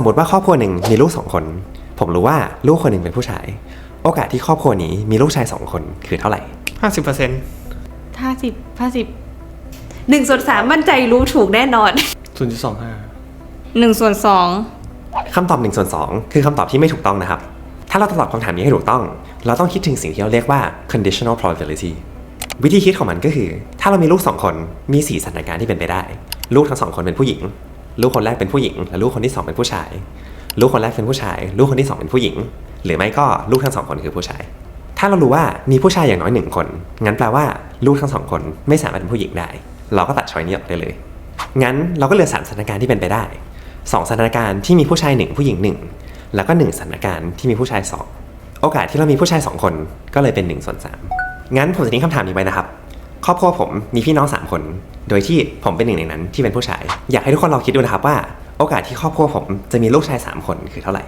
มมติว่าครอบครัวหนึ่งมีลูกสองคน ผมรู้ว่าลูกคนหนึ่งเป็นผู้ชาย โอกาสที่ครอบครัวนี้มีลูกชายสองคนคือเท่าไหร่ห้าสิบเปอร์เซ็นต์ห้าสิบห้าสิบหนึ่งส่วนสามมั่นใจรู้ถูกแน่นอนศูนย์จุดสองห้าหนึ่งส่วนสองคำตอบ1ส่วน2คือคำตอบที่ไม่ถูกต้องนะครับ ถ้าเราจะตอบคำถามนี้ให้ถูกต้อง เราต้องคิดถึงสิ่งที่เราเรียกว่า conditional probability วิธีคิดของมันก็คือ ถ้าเรามีลูก 2 คน มี 4 สถานการณ์ที่เป็นไปได้ ลูกทั้งสองคนเป็นผู้หญิง ลูกคนแรกเป็นผู้หญิง และลูกคนที่ 2 เป็นผู้ชาย ลูกคนแรกเป็นผู้ชาย ลูกคนที่ 2 เป็นผู้หญิง หรือไม่ก็ลูกทั้งสองคนคือผู้ชาย ถ้าเรารู้ว่ามีผู้ชายอย่างน้อยหนึ่งคน งั้นแปลว่าลูกทั้งสองคนไม่สามารถเป็นผู้หญิงได้ เราก็ตัดช้อยนี้ออกได้เลย งั้นเราก็เหลือสามสถานการณ์ที่เป็นไปได้สองสถานการณ์ที่มีผู้ชายหนึ่งผู้หญิงหนึ่งแล้วก็หนึ่งสถานการณ์ที่มีผู้ชายสองโอกาสที่เรามีผู้ชายสองคนก็เลยเป็นหนึ่งส่วนสามงั้นผมจะทิ้งคำถามนี้ไว้นะครับ ครอบครัวผมมีพี่น้องสามคน โดยที่ผมเป็นหนึ่งในนั้นที่เป็นผู้ชาย อยากให้ทุกคนลองคิดดูนะครับว่า โอกาสที่ครอบครัวผมจะมีลูกชายสามคนคือเท่าไหร่